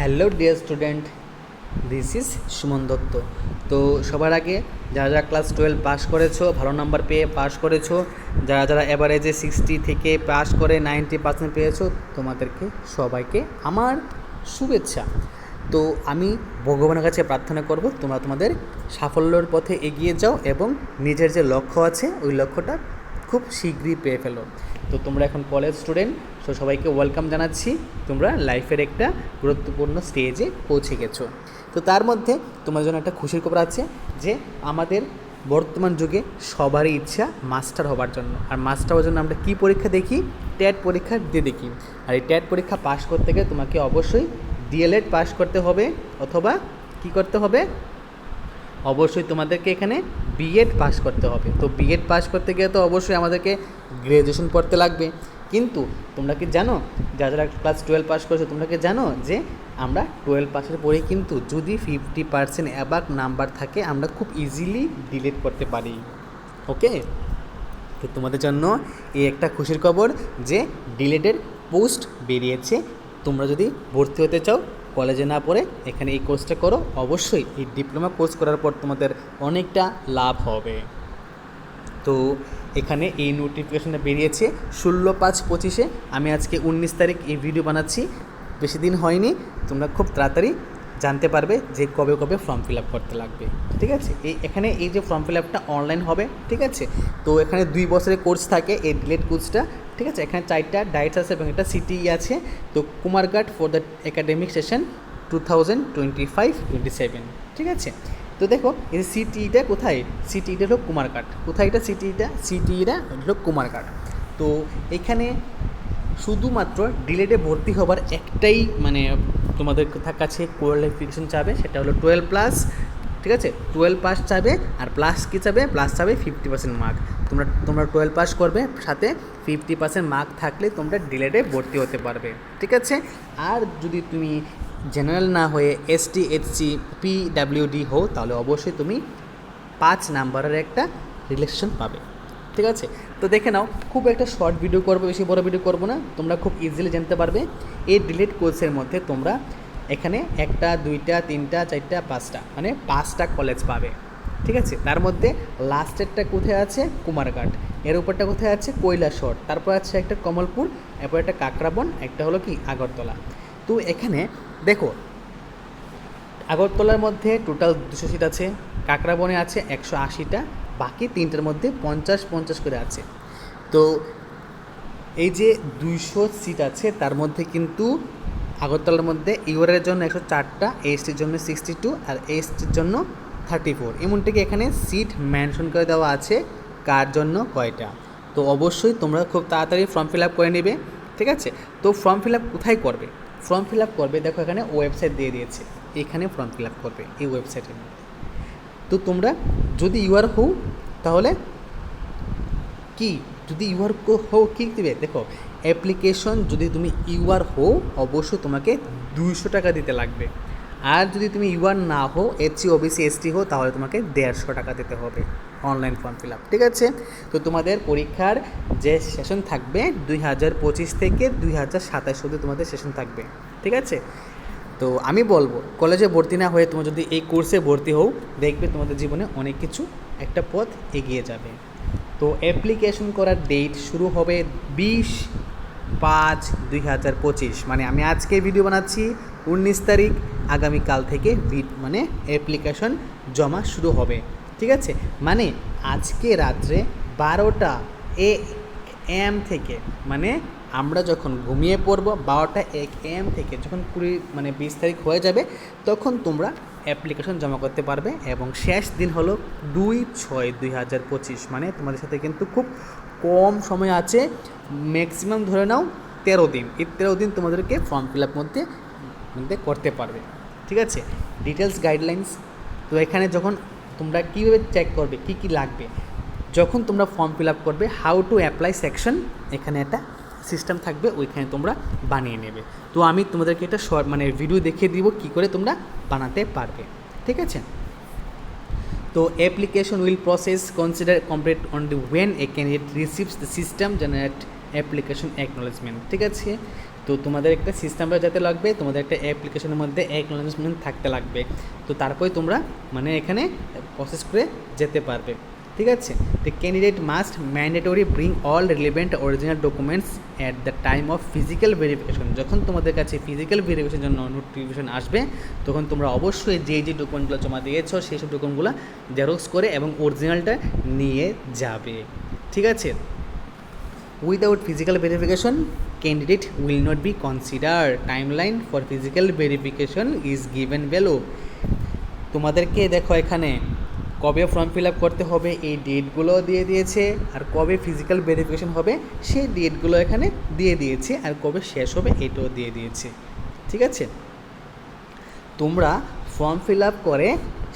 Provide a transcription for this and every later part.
Hello dear student, this is Suman Dutta. তো সবার আগে যারা যারা ক্লাস টুয়েলভ পাস করেছ, ভালো নাম্বার পেয়ে পাস করেছ, যারা যারা অ্যাভারেজে সিক্সটি থেকে পাস করে নাইনটি পার্সেন্ট পেয়েছ, তোমাদেরকে সবাইকে আমার শুভেচ্ছা। তো আমি ভগবানের কাছে প্রার্থনা করব, তোমরা তোমাদের সাফল্যের পথে এগিয়ে যাও এবং নিজের যে লক্ষ্য আছে, ওই লক্ষ্যটা খুব শীঘ্রই পেয়ে ফেলো। তো তোমরা এখন কলেজ স্টুডেন্ট তো সবাইকে ওয়েলকাম জানাচ্ছি। তোমরা লাইফের একটা গুরুত্বপূর্ণ স্টেজে পৌঁছে গেছো। তো তার মধ্যে তোমার জন্য একটা খুশির খবর আছে যে, আমাদের বর্তমান যুগে সবারই ইচ্ছা মাস্টার হবার জন্য। আর মাস্টার হওয়ার জন্য আমরা কী পরীক্ষা দেখি? ট্যাট পরীক্ষা দিয়ে দেখি। আর এই ট্যাট পরীক্ষা পাশ করতে গেলে তোমাকে অবশ্যই ডিএলএড পাশ করতে হবে, অথবা কি করতে হবে? অবশ্যই তোমাদেরকে এখানে বিএড পাস করতে হবে। তো বিএড পাস করতে গিয়ে তো অবশ্যই আমাদেরকে গ্র্যাজুয়েশন পড়তে লাগবে। কিন্তু তোমরা কি জানো, যারা যারা ক্লাস টুয়েলভ পাস করেছ, তোমরা কি জানো যে আমরা টুয়েলভ পাসের পরে কিন্তু যদি ফিফটি পার্সেন্ট অ্যাবাক নাম্বার থাকে, আমরা খুব ইজিলি ডিলিট করতে পারি। ওকে তো তোমাদের জন্য এই একটা খুশির খবর যে ডিলেটের পোস্ট বেরিয়েছে। তোমরা যদি ভর্তি হতে চাও কলেজে না পড়ে এখানে এই কোর্সটা করো। অবশ্যই এই ডিপ্লোমা কোর্স করার পর তোমাদের অনেকটা লাভ হবে। তো এখানে এই নোটিফিকেশনটা বেরিয়েছে ষোলো পাঁচ পঁচিশে। আমি আজকে উনিশ তারিখ এই ভিডিও বানাচ্ছি। বেশি দিন হয়নি। তোমরা খুব তাড়াতাড়ি জানতে পারবে যে কবে কবে ফর্ম ফিল আপ করতে লাগবে, ঠিক আছে? এই এখানে এই যে ফর্ম ফিল আপটা অনলাইন হবে, ঠিক আছে? তো এখানে দুই বছরের কোর্স থাকে এই ডিলেট কোর্সটা ঠিক আছে? এখানে চারটা ডাইটস আছে এবং একটা সিটি আছে। তো Kumarghat for the academic session two thousand twenty five twenty seven ঠিক আছে? তো দেখো, এই সিটিটা কোথায়? সিটিটা হলো কুমারঘাট কোথায় এটা সিটিটা সিটিটা হলো কুমারঘাট তো এখানে শুধুমাত্র ডিলেটে ভর্তি হবার একটাই মানে তোমাদের কাছে কোয়ালিফিকেশন চাবে, সেটা হলো টুয়েলভ প্লাস ঠিক আছে? টুয়েলভ পাস চাবে, আর প্লাস কী চাবে? প্লাস চাবে ফিফটি পার্সেন্ট মার্ক তোমরা তোমরা টুয়েলভ পাস করবে, সাথে ফিফটি পার্সেন্ট মার্ক থাকলে তোমরা ডিলেটে ভর্তি হতে পারবে, ঠিক আছে? আর যদি তুমি জেনারেল না হয়ে এসটি এইচসি পি ডাব্লিউডি হও, তাহলে অবশ্যই তুমি পাঁচ নাম্বারের একটা রিলেকশন পাবে। ঠিক আছে? তো দেখে নাও, খুব একটা শর্ট ভিডিও করব, বেশি বড় ভিডিও করব না। তোমরা খুব ইজিলি জানতে পারবে এই ডিলেট কোর্সের মধ্যে তোমরা এখানে একটা, দুইটা, তিনটা, চারটা, পাঁচটা মানে পাঁচটা কলেজ পাবে। ঠিক আছে? তার মধ্যে লাস্টেরটা কোথায় আছে? কুমারঘাট। এর উপরটা কোথায় আছে? কৈলাসর তারপর আছে একটা কমলপুর, এরপর একটা কাকরাবন, একটা হলো কি? আগরতলা। তো এখানে দেখো, আগরতলার মধ্যে টোটাল দুশো সিট আছে, কাকরাবনে আছে একশো আশিটা বাকি তিনটার মধ্যে পঞ্চাশ পঞ্চাশ করে আছে। তো এই যে দুইশো সিট আছে, তার মধ্যে কিন্তু আগরতলার মধ্যে ইউরের জন্য একশো চারটা এসটির জন্য সিক্সটি টু আর এসটির জন্য থার্টি ফোর এমনটিকে এখানে সিট মেনশন করে দেওয়া আছে, কার জন্য কয়টা। তো অবশ্যই তোমরা খুব তাড়াতাড়ি ফর্ম ফিল আপ করে নেবে, ঠিক আছে? তো ফর্ম ফিল আপ কোথায় করবে? ফর্ম ফিল আপ করবে, দেখো এখানে ওয়েবসাইট দিয়ে দিয়েছে। এখানে ফর্ম ফিল আপ করবে, এই ওয়েবসাইটের মধ্যে তো তোমরা যদি ইউআর হও তাহলে কি? যদি ইউআর হও কী দিবে, দেখো অ্যাপ্লিকেশন যদি তুমি ইউআর হও অবশ্যই তোমাকে দুইশো টাকা দিতে লাগবে। আর যদি তুমি ইউআর না হও এসসি ওবিসি এসটি হো তাহলে তোমাকে দেড়শো টাকা দিতে হবে অনলাইন ফর্ম ফিল আপ ঠিক আছে? তো তোমাদের পরীক্ষার যে সেশন থাকবে, দুই হাজার পঁচিশ থেকে দুই হাজার সাতাশ অব্দি তোমাদের সেশন থাকবে, ঠিক আছে? তো আমি বলব কলেজে ভর্তি না হয়ে তুমি যদি এই কোর্সে ভর্তি হও, দেখবে তোমাদের জীবনে অনেক কিছু একটা পথ এগিয়ে যাবে। তো অ্যাপ্লিকেশন করার ডেট শুরু হবে বিশ পাঁচ দুই হাজার পঁচিশ। মানে আমি আজকে ভিডিও বানাচ্ছি উনিশ তারিখ, আগামীকাল থেকে মানে অ্যাপ্লিকেশন জমা শুরু হবে। ঠিক আছে? মানে আজকে রাত্রে বারোটা এ এম থেকে মানে আমরা যখন ঘুমিয়ে পড়ব, বারোটা এক এম থেকে, যখন কুড়ি মানে বিশ তারিখ হয়ে যাবে, তখন তোমরা অ্যাপ্লিকেশন জমা করতে পারবে এবং শেষ দিন হলো দুই ছয় দুই হাজার পঁচিশ। মানে তোমাদের সাথে কিন্তু খুব কম সময় আছে ম্যাক্সিমাম ধরে নাও তেরো দিন। এই তেরো দিন তোমাদেরকে ফর্ম ফিল আপ মধ্যে মধ্যে করতে পারবে। ঠিক আছে? ডিটেলস গাইডলাইন্স তো এখানে যখন তোমরা কীভাবে চেক করবে, কী কী লাগবে, যখন তোমরা ফর্ম ফিল আপ করবে হাউ টু অ্যাপ্লাই সেকশন এখানে একটা সিস্টেম থাকবে, ওইখানে তোমরা বানিয়ে নেবে। তো আমি তোমাদেরকে এটা শর্ট মানে ভিডিও দেখিয়ে দিব কী করে তোমরা বানাতে পারবে। ঠিক আছে? তো application will process consider complete on the when a candidate receives the system generate application acknowledgement ঠিক আছে? তো তোমাদের একটা সিস্টেমটা যাতে লাগবে, তোমাদের একটা অ্যাপ্লিকেশনের মধ্যে অ্যাকনোলেজমেন্ট থাকতে লাগবে। তো তারপরে তোমরা মানে এখানে প্রসেস করে যেতে পারবে। ঠিক আছে? The candidate must mandatory bring all relevant original documents at the time of physical verification যখন তোমাদের কাছে ফিজিক্যাল ভেরিফিকেশনের জন্য নোটিফিকেশন আসবে, তখন তোমরা অবশ্যই যে যে ডকুমেন্টগুলো জমা দিয়েছ, সেই সব ডকুমেন্টগুলো জেরক্স করে এবং অরিজিনালটা নিয়ে যাবে। ঠিক আছে? Without physical verification candidate will not be consider timeline for physical verification is given below তোমাদেরকে দেখো এখানে। কবে ফর্ম ফিল আপ করতে হবে, এই ডেটগুলো দিয়ে দিয়েছে, আর কবে ফিজিক্যাল ভেরিফিকেশন হবে, সেই ডেটগুলো এখানে দিয়ে দিয়েছে, আর কবে শেষ হবে এটাও দিয়ে দিয়েছে। ঠিক আছে? তোমরা ফর্ম ফিল আপ করে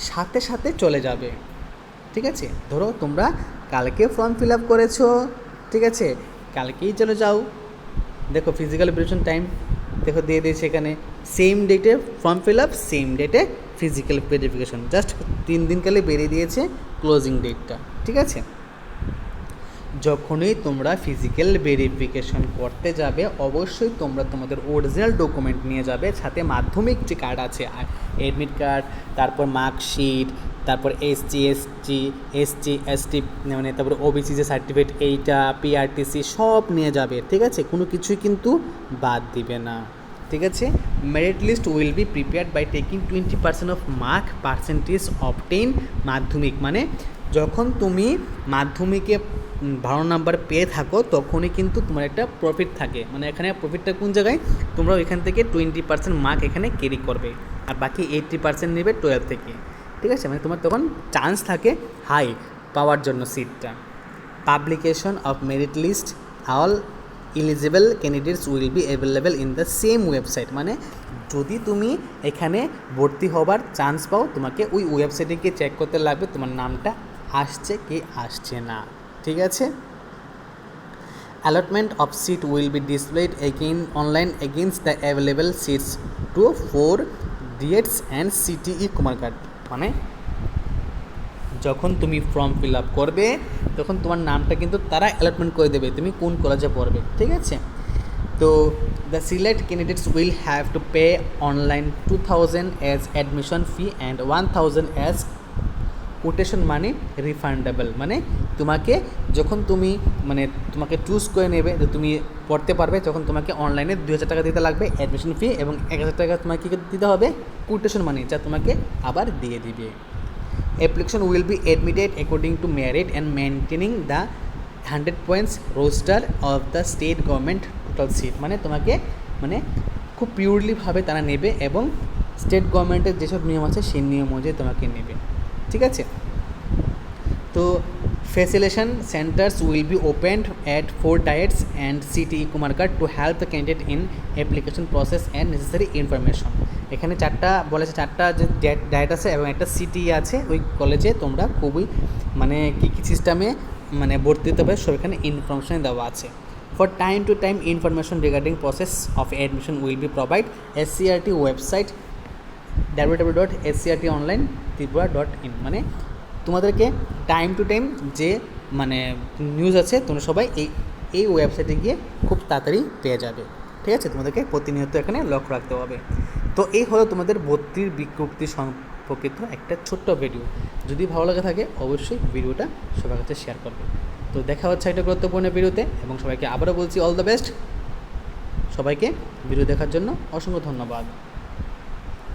সাথে সাথে চলে যাবে। ঠিক আছে? ধরো তোমরা কালকে ফর্ম ফিল আপ করেছ, ঠিক আছে? কালকেই চলে যাও। দেখো ফিজিক্যাল ভেরিফিকেশন টাইম দেখো দিয়ে দিয়েছে এখানে। সেম ডেটে ফর্ম ফিল আপ সেম ডেটে ফিজিক্যাল ভেরিফিকেশন জাস্ট তিন দিনকালে বেরিয়ে দিয়েছে ক্লোজিং ডেটটা ঠিক আছে? যখনই তোমরা ফিজিক্যাল ভেরিফিকেশন করতে যাবে, অবশ্যই তোমরা তোমাদের অরিজিনাল ডকুমেন্ট নিয়ে যাবে, সাথে মাধ্যমিক যে কার্ড আছে অ্যাডমিট কার্ড তারপর মার্কশিট তারপর এসটি এসটি এসটি এসটি মানে তারপর ওবিসি যে সার্টিফিকেট এইটা পিআরটিসি সব নিয়ে যাবে, ঠিক আছে? কোনো কিছুই কিন্তু বাদ দিবে না। ঠিক আছে? Merit list will be prepared by taking twenty percent of mark percentage obtain Madhyamik. মানে যখন তুমি মাধ্যমিকে ভালো নাম্বার পেয়ে থাকো, তখনই কিন্তু তোমার একটা প্রফিট থাকে। মানে এখানে প্রফিটটা কোন জায়গায়? তোমরা এখান থেকে টোয়েন্টি পার্সেন্ট মার্ক এখানে ক্যারি করবে। আর বাকি এইট্টি পার্সেন্ট নেবে টুয়েলভ থেকে। ঠিক আছে? মানে তোমার তখন চান্স থাকে হাই পাওয়ার জন্য সিটটা publication of merit list all eligible candidates will be available in the same website মানে যদি তুমি এখানে ভর্তি হবার চান্স পাও, তোমাকে ওই ওয়েবসাইটে গিয়ে চেক করতে লাগবে তোমার নামটা আসছে কি আসছে না। ঠিক আছে? Allotment of seat will be displayed again online against the available seats to four DETs and CTE Kumarghat মানে যখন তুমি ফর্ম ফিল আপ করবে, তখন তোমার নামটা কিন্তু তারা অ্যালটমেন্ট করে দেবে তুমি কোন কলেজে পড়বে, ঠিক আছে? তো the select candidates will have to pay online two thousand as admission fee and one thousand as caution মানে রিফান্ডেবল মানে তোমাকে যখন তুমি মানে তোমাকে চুজ করে নেবে যে তুমি পড়তে পারবে, তখন তোমাকে অনলাইনে দু হাজার টাকা দিতে লাগবে অ্যাডমিশন ফি এবং এক হাজার টাকা তোমাকে দিতে হবে? কোটেশন মানি যা তোমাকে আবার দিয়ে দিবে। Application will be admitted according to merit and maintaining the 100 points roster of the state government total seat. মানে তোমাকে মানে খুব পিওরলিভাবে তারা নেবে এবং স্টেট গভর্নমেন্টের যেসব নিয়ম আছে, সেই নিয়ম অনুযায়ী তোমাকে নেবে। ঠিক আছে? তো facilitation centres will be opened at four DIETs and CTE Kumarghat to help the candidate in application process and necessary information এখানে চারটা, বলেছে চারটা যে ডায়েট আছে এবং একটা সিটি আছে, ওই কলেজে তোমরা খুবই মানে কী কী সিস্টেমে মানে ভর্তি দিতে হবে সব এখানে ইনফরমেশন দেওয়া আছে। For time to time information regarding process of admission will be provide SCERT website W W dot SCERT online Tripura dot in মানে তোমাদেরকে টাইম টু টাইম যে মানে নিউজ আছে, তোমরা সবাই এই এই ওয়েবসাইটে গিয়ে খুব তাড়াতাড়ি পেয়ে যাবে। ঠিক আছে? তোমাদেরকে প্রতিনিয়ত এখানে লক্ষ্য রাখতে হবে। তো এই হলো তোমাদের ভর্তির বিজ্ঞপ্তি সম্পর্কিত একটা ছোট্ট ভিডিও যদি ভালো লাগে থাকে, অবশ্যই ভিডিওটা সবার কাছে শেয়ার করবে। তো দেখা হচ্ছে একটা গুরুত্বপূর্ণ ভিডিওতে এবং সবাইকে আবারও বলছি অল দ্য বেস্ট সবাইকে ভিডিও দেখার জন্য অসংখ্য ধন্যবাদ।